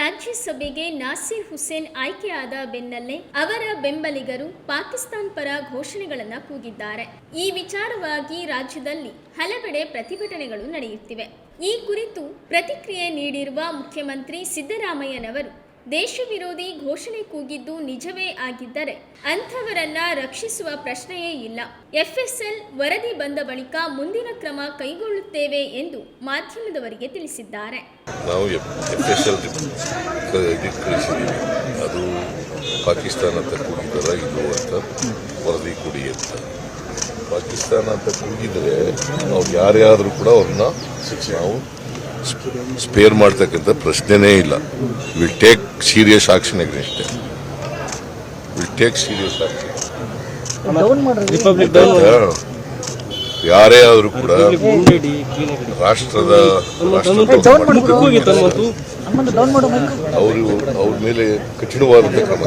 ರಾಜ್ಯಸಭೆಗೆ ನಾಸಿರ್ ಹುಸೇನ್ ಆಯ್ಕೆಯಾದ ಬೆನ್ನಲ್ಲೇ ಅವರ ಬೆಂಬಲಿಗರು ಪಾಕಿಸ್ತಾನ್ ಪರ ಘೋಷಣೆಗಳನ್ನು ಕೂಗಿದ್ದಾರೆ. ಈ ವಿಚಾರವಾಗಿ ರಾಜ್ಯದಲ್ಲಿ ಹಲವೆಡೆ ಪ್ರತಿಭಟನೆಗಳು ನಡೆಯುತ್ತಿವೆ. ಈ ಕುರಿತು ಪ್ರತಿಕ್ರಿಯೆ ನೀಡಿರುವ ಮುಖ್ಯಮಂತ್ರಿ ಸಿದ್ದರಾಮಯ್ಯನವರು ದೇಶ ವಿರೋಧಿ ಘೋಷಣೆ ಕೂಗಿದ್ದು ನಿಜವೇ ಆಗಿದ್ದರೆ ಅಂಥವರನ್ನ ರಕ್ಷಿಸುವ ಪ್ರಶ್ನೆಯೇ ಇಲ್ಲ. ಎಫ್ಎಸ್ಎಲ್ ವರದಿ ಬಂದ ಬಳಿಕ ಮುಂದಿನ ಕ್ರಮ ಕೈಗೊಳ್ಳುತ್ತೇವೆ ಎಂದು ಮಾಧ್ಯಮದವರಿಗೆ ತಿಳಿಸಿದ್ದಾರೆ. ನಾವು ಅದು ಪಾಕಿಸ್ತಾನ ಅಂತ ವರದಿ ಕೊಡಿ ಅಂತ. ಪಾಕಿಸ್ತಾನ ಅಂತ ಕೂಗಿದ್ರೆ ನಾವು ಯಾರೇ ಕೂಡ ಅವ್ರನ್ನ ನಾವು ಸ್ಪೇರ್ ಮಾಡ್ತಕ್ಕಂಥ ಪ್ರಶ್ನೆನೇ ಇಲ್ಲ. Will take serious action against will take serious action republic ಯಾರೇ ಆದರೂ ಕೂಡ ರಾಷ್ಟ್ರದ ಅವರು ಅವ್ರ ಮೇಲೆ ಕಠಿಣವಾದಂಥ ಕ್ರಮ.